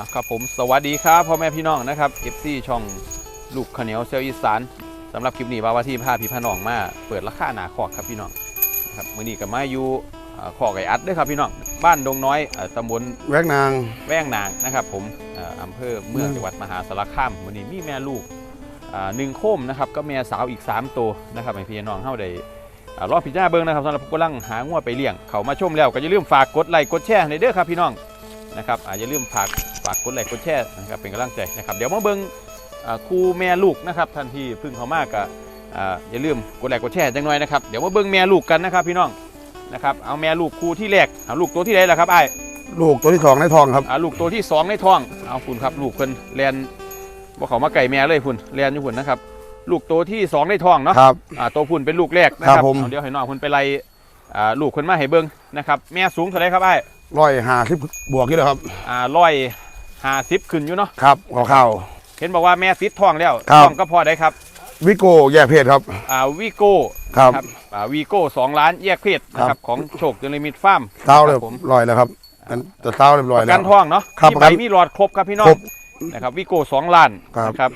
อะครับผมสวัสดีครับพ่อแม่พี่น้องนะครับ FC ช่องลูกข้าวเหนียวเซลอีสานสำหรับคลิปนี้บาวาที่พาพี่พาน้องมาเปิดราคาหนาคอกครับพี่น้องครับมื้อนี้ก็มาอยู่อ่าคอกไก่อัดเด้วยครับพี่น้องบ้านดงน้อยอ่าตำบลแวกนาง แว้งนางนะครับผมอ่าอำเภอเมืองอืมจังหวัดมหาสารคามมื้อนี้มีแม่ลูกอ่าหนึ่งโคมนะครับก็แม่สาวอีก3ตัวนะครับให้พี่น้องเฮาได้อ่ารอบพิจารณาเบิ่งนะครับสำหรับผู้กำลังหางัวไปเลี้ยง เขามาชมแล้วก็อย่าลืมฝากกดไลค์กดแชร์ในเด้อครับพี่น้อง นะครับอ่าอย่าลืมฝากฝากกดไลค์กดแชร์นะครับเป็นกำลังใจนะครับเดี๋ยวมาเบิ่งอ่าครูแม่ลูกนะครับท่านที่เพิ่งเข้ามาก็อ่าอย่าลืมกดไลค์กดแชร์จังหน่อยนะครับเดี๋ยวมาเบิ่งแม่ลูกกันนะครับพี่น้องนะครับเอาแม่ลูกครูที่แรกเอาลูกตัวที่ไหนล่ะครับไอ้ายลูกตัวที่สองในทองครับอ่าลูกตัวที่สองในท้องเอาคุณครับลูกเพิ่นแลนบ่เขามาไก่แม่เลยคุณแลนอยู่คุณนะครับลูกตัวที่สองในท้องเนาะครับอ่าตัวพุ่นเป็นลูกแรกนะคครัรับบผมเอาเดี๋ยวให้น้องคุณไปไล่ อ่าลูกคนมาให้เบิ่งนะครับแม่สูงเท่าไหรครับไอ้ร้อยห้าสิบบวกนี่แหละครับอ่าร้อยห้าสิบขึ้นอยู่เนาะครับขอข้าว เห็นบอกว่าแม่ติดท้องแล้วครับ ท้องก็พอได้ครับวิโก้แยกเพศครับ อ่าวีโก้ครับ อ่าวีโก้สองล้านแยกเพศนะคครัรับบของโชคเดลิมิตฟาร์มเท้าเลยผมลอยแล้วครับอันแต่เท้าเรียบร้อยประแล้กัว นท้องเนาะครับมีประใบกันมีหลอดครบครับพี่น้องครบนะครับวีโก้สองล้านครับนะครับ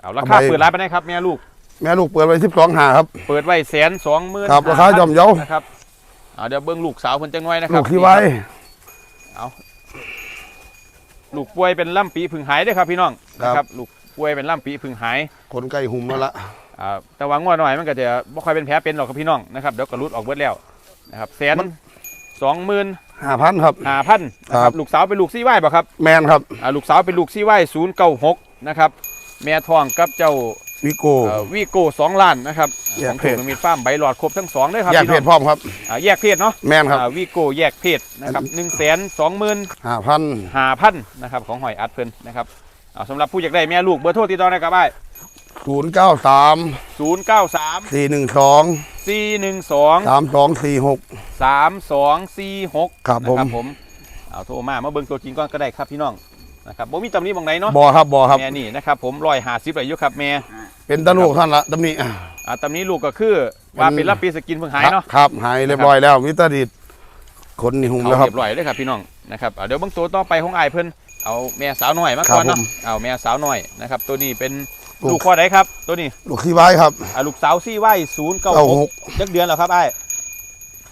เอาราคาเอาใบเปิดร้านไปไหนครับแม่ลูก แม่ลูกเปิดไว้สิบสองหาครับ เปิดไว้แสนสองหมื่นครับราคาย่อมเยานะครับเอาเดี๋ยวเบิ้งลูกสาวเพิ่นจังน้อยนะครัลูบกที่ไว้ลูกป่วยเป็นล่ำปีผึ่งหายเด้วยครับพี่น้องนะครับลูกป่วยเป็นล่ำปีผึ่งหายคนใกล้หุ่มแล้วละอ่าแต่ว่างัวหน่อยมันก็จะบ่ค่อยเป็นแผลเป็นหรอกครับพี่น้องนะครับเดี๋ยวก็รุดออกเบิดแล้วนะครับแสนสองหมื่นห้าพันครับ ห้าพันนะคครัรับ บลูกสาวเป็นลูกซี่ไหวป่ะครับแมนครับ อ่าลูกสาวเป็นลูกซี่ไหวศูนย์เก้าหกนะครับแม่ทองกับเจ้า วิโก้เอ่อวีโก้สองล้านนะครับแยขกองเพถูศ กมีฟาร์มใบหลอดครบทั้งสองเลยครับแยกพี่เพน้อศงพร้อมครับ อ่าแยกเพศเนาะแมนครับอ่าวีโก้แยกเพศนะครับหนึ่งแสนสองหมื่นห้าพันห้าพันนะครับของหอยอัดเพิ่นนะครับเอาสำหรับผู้อยากได้แม่ลูกเบอร์โทรติดต่อได้ครับไอ้ศูนย์เก้าสามศูนย์เก้าสามสี่หนึ่งสองสี่หนึ่งสอง สามสองสี่หก สามสองสี่หกครับผมผมเอาโทรมามาเบิ่งตัวจริงก่อนก็ได้ครับพี่น้องนะครับบ่มีตำหนิบางไหนเนาะบอครับบอครับ แม่นี่นะครับผมร้อยห้าสิบอายุครับแม่ เป็นตะลูกท่านละตำหนิอ่าตำหนี้ลูกก็คือว่าเป็นรับปีสกินเพิ่งหายเนาะครับหายเรียบร้อยแล้ววิตาดิดคนนี่หุ่มเอาแล้วครับเรียบร้อยเลยครับพี่น้องนะครับเอาเดี๋ยวเบิ่งตัวต่อไปของอ้ายเพิ่นเอาแม่สาวน้อยมาครับก่อนเนาะผมเอาแม่สาวน้อยนะครับ ตัวนี้เป็นลูกลูกข้อใดครับ ตัวนี้ลูกที่ไว้ครับอ่าลูกสาวซี่ไว้ศูนย์เก้าเก้าหหกกจักเดือนแล้วครับไอ้าย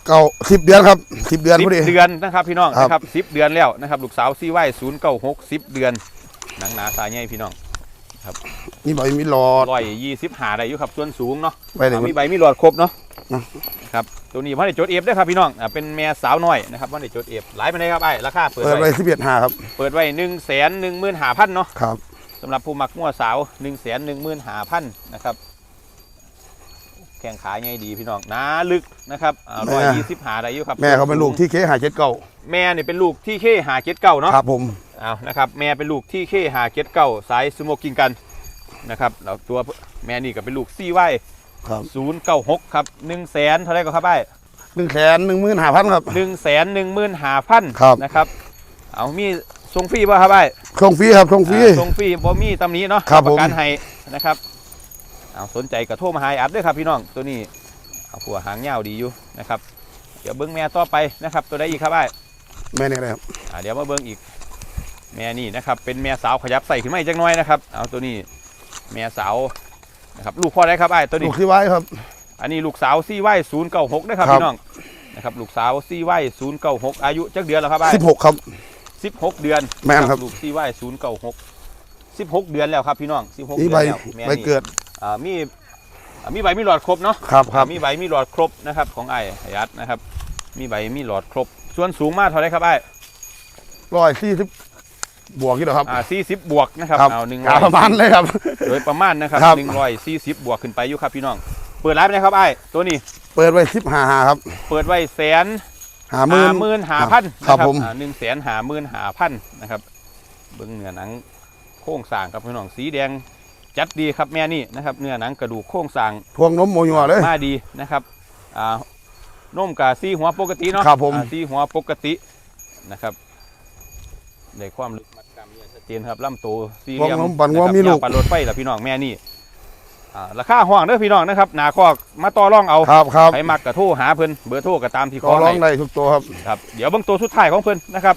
เก้าสิบเดือนครับสิบเดือนสิบพอดีเดือนนะครับพี่น้องครับนะครับสิบเดือนแล้วนะครับลูกสาวซี่ไว้ศูนย์เก้าหกสิบเดือนหนังหนาตาใหญ่พี่น้อง มีใบมีหลอด ร้อยยี่สิบหาได้อยู่ครับส่วนสูงเนาะไปเลย อ่ามีใบมีหลอดครบเนาะเนาะครับตัวนี้พ่อได้จดเอฟด้วยครับพี่น้องอ่าเป็นแม่สาวน้อยนะครับพ่อได้จดเอฟหลายไปเลยครับไอ้ราคาเปิดเปิดไว้ไว้สิบเอ็ดห้าครับ เปิดไว้หนึ่งแสนหนึ่งหมื่นหาพันเนาะ ครับ สำหรับผู้มักมั่วสาวหนึ่งแสนหนึ่งหมื่นหาพันนะครับ แข้งขาใหญ่ดีพี่น้องหนาลึกนะครับร้อยยี่สิบหาได้อยู่ครับแม่เขาเป็นลูกที่เคหาเจ็ดเก้าแม่เนี่ยเป็นลูกที่เข้หาเก็ดเก่าเนาะครับผม เอานะครับแม่เป็นลูกที่เข้หาเก็ดเก่าสายสโมกิงกันนะครับแล้วตัวแม่นี่ก็เป็นลูกซี่ไว้ครับศูนย์เก้าหกครับหนึ่งแสนเท่าไรก็ครับไอ้หนึ่งแสนหนึ่งหมื่นห้าพันครับหนึ่งแสนหนึ่งหมื่นหาพันครับนะครับ เอามีส่งฟรีป่ะครับไอ้ส่งฟรีครับส่งฟรีอ่าส่งฟรีบ่มีตำหนี้เนาะครับประกันผมให้นะครับเอาสนใจกระโทรมาหาอัดด้วยครับพี่น้องตัวนี้เอาผัวหางยาวดีอยู่นะครับ เดี๋ยวเบิ้งแม่ต่อไปนะครับ ตัวใดอีกครับไอ้แม่นี่อะไรครับอ่าเดี๋ยวมาเบิ้งอีก แม่นี่นะครับ เป็นแม่สาวขยับใส่ขึ้นมาอีกจักหน้อยนะครับ เอาตัวนี้แม่สาวนะครับลูกพ่อได้ครับไอ้ตัวนี้ ลูกที่ไว้ครับ อันนี้ลูกสาวซี่ไว้ศูนย์เก้าหกนะครับครับ พี่น้องนะครับลูกสาวซี่ไว้ศูนย์เก้าหกอายุจักเดือนแล้วครับไอ้สิบหกครับ สิบหกเดือนแม่นครับ ลูกซี่ไว้ศูนย์เก้าหกสิบหกเดือนแล้วครับพี่น้องสิบหกนี่เดือนใบแล้วแม่ใบนี่เกิดอ่ามีอ่ามีใบมีหลอดครบเนาะครับครับมีใบมีหลอดครบนะครับ ของไอ้ไอ้อัดนะครับ มีใบมีหลอดครบ ส่วนสูงมากเท่าไหรครับไอ้ร้อยสี่สิบ บวกกี่หรอครับอ่าสี่สิบบวกนะครับครับเอาหนึ่งกาประมาณเลยครับโดยประมาณนะครับครับหนึ่งร้อยสี่สิบบวกขึ้นไปอยู่ครับพี่น้อง เปิดร้านไปนะครับไอ้ตัวนี้ เปิดไว้สิบห้าห้าครับ เปิดไว้แสนหาหมื่นหมื่นหาพันครับนะผมหนึ่งแสนหาหมื่นหาพันนะครับ เบิ้งเนื้อหนังโค้งสร้างครับพี่น้องสีแดงจัดดีครับแม่นี่นะครับเนื้อหนังกระดูกโค้งสร้างทวงนมโมยัวเลยมาดีนะครับอ่านุ่มกับซีหัวปกติเนาะครับผมอ่าซีหัวปกตินะครับในความลึกมัดกล้าม เนื้อชัดเจนครับลำตัวสี่เหลี่ยมทวงนมปั่นงัวะครับมีลูกยาวปั่นรถไฟล่ะพี่น้องแม่นี่อ่าราคาห้องเด้อพี่น้องนะครับหนาคอกมาต่อรองเอาครับครับใครมักกระโทรหาเพิ่นเบอร์โทรก็ตามที่ก็ขอร้องให้ได้ทุกตัวครับครับเดี๋ยวเบิ่งตัวสุดท้ายของเพิ่นนะครับ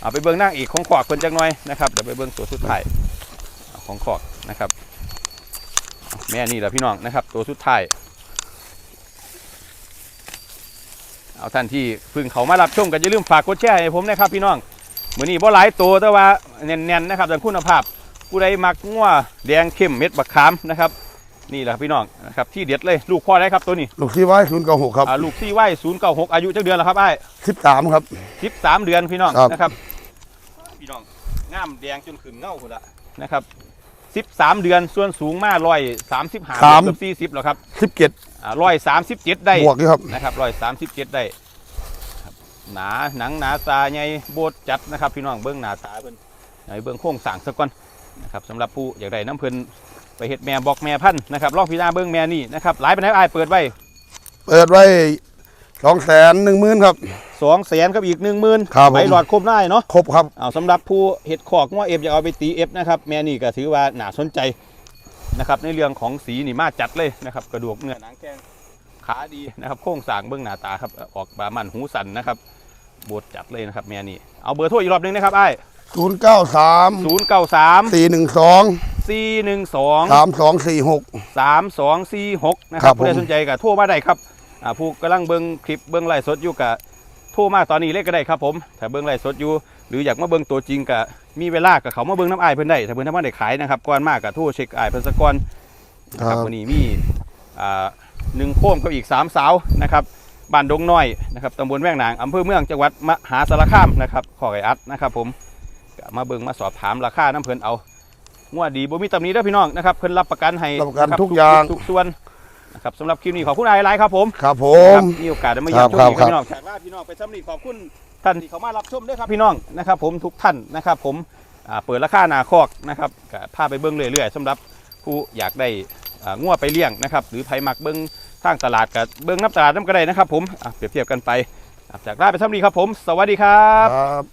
เอาไปเบิ่งนางเอกของขอกเพิ่นจักหน่อยนะครับเดี๋ยวไปเบิ่งตัวสุดท้ายเอาของขอกนะครับเอาแม่นี่แหละพี่น้องนะครับ ตัวสุดท้ายเอาท่านที่เพึ่งเขามารับชมกันอย่าลืมฝากกดแชร์ให้ผมนะครับพี่น้อง มื้อนี้บ่หลายตัวแต่ว่าแน่นๆนะครับแต่คุณภาพผู้ใดมักงัวแดงเข้มเม็ดบักขามนะครับนี่แหละครับพี่น้องนะครับที่เด็ดเลยลูกพ่อได้ครับตัวนี้ลูกที่ไว้ศูนย์เก้าหกครับอ่าลูกซี่ไว้ศูนย์เก้าหกอายุจักเดือนแล้วครับไอ้สิบสามครับสิบสามเดือนพี่น้องครับนะครับพี่น้องงามแดงจนขึ้นเง่าคุณละนะครับสิบสามเดือนส่วนสูงมากร้อยสามสิบห้าเกือบสี่สิบแล้วครับสิบเจ็ดร้อยสามสิบเจ็ดได้บวกอยู่ครับนะครับร้อยสามสิบเจ็ดได้ครับ หนาหนังหนาตาใหญ่โบดจัดนะครับ พี่น้องเบื้องหน้าตาเพิ่นให้เบื้องโค้งสั่งสักก่อนนะครับสำหรับผู้อยากได้น้ำเพิ่นไปเห็ดแม่บอกแม่พันธุ์นะครับลองพิจารณาเบื้องแม่นี่นะครับหลายไปไหนใอ้ายเปิดไว้เปิดไว้สองแสนหนึ่งหมื่นครับ สองแสนกับอีกหนึ่งหมื่นครับผมใบหลอดครบได้เนาะครบครับ เอาสำหรับผู้เห็ดขอกง้อเอฟอยากเอาไปตีเอฟนะครับแม่นี่ก็ถือว่าหนาสนใจนะครับในเรื่องของสีนี่มาจัดเลยนะครับกระดูกเนื้อหนังแข้งขาดีนะครับโค้งสร้างเบื้องหน้าตาครับออกบามันหูสันนะครับ บดจัดเลยนะครับแม่นี่เอาเบอร์โทรอีกรอบหนึงนะครับไอ้ศูนย์เก้าสามศูนย์เก้าสามสี่หนึ่งสองสี่หนึ่งสองสามสองสี่หกสามสองสี่หกนะคครัรับบผมผู้ใดสนใจก็โทรมาได้ครับอ่าผู้กำลังเบิ้งคลิปเบิ้งไลฟ์สดอยู่กับโทรมาตอนนี้เลยก็ได้ครับผมถ้าเบิ้งไลฟ์สดอยู่ หรืออยากมาเบิ้งตัวจริงก็มีเวลากับเขามาเบิ้งน้ำอายเพิ่นได้ถ้าเพิ่นทำมาได้ขายนะครับก่อนมากกับโทรเช็คอายเพิ่นสักก่อนนะครับวันนี้มีอ่าหนึ่งโค้มกับอีกสามสาวนะครับ บ้านดงน้อยนะครับตำบลแว่งนางอำเภอเมืองจังหวัดมหาสารคามนะครับขอไก่อัดนะครับผมก็มาเบิ้งมาสอบถามราคาน้ำเพิ่นเอางวดดีบ่มีตำหนี้เด้อพี่น้องนะครับเพิ่นรับประกันให้รับประกันคทุกอย่างทุกส่วนนะครับสำหรับคลิปนี้ขอบคุณอายหลายครับผมครับผคมรับมีโอกาสได้มาเยี่ยมชมครับอีกครับพี่น้องแขกลาพี่น้องไปสำนีขอบคุณท่านที่เขามารับชมด้วยครับพี่น้องนะครับ ผมทุกท่านนะครับ ผมอ่าเปิดราคาหนาคอกนะครับก็พาไปเบิ้งเรื่อยๆสำหรับผู้อยากได้อ่างัวไปเลี้ยงนะครับ หรือไผมักเบิ้ง ทางตลาดกับเบิ้งน้ำตลาดน้ำก็ได้นะครับผมอะเปรียบเทียบกันไปอะจากลาไปสำนีครับผม สวัสดีครับ ครับ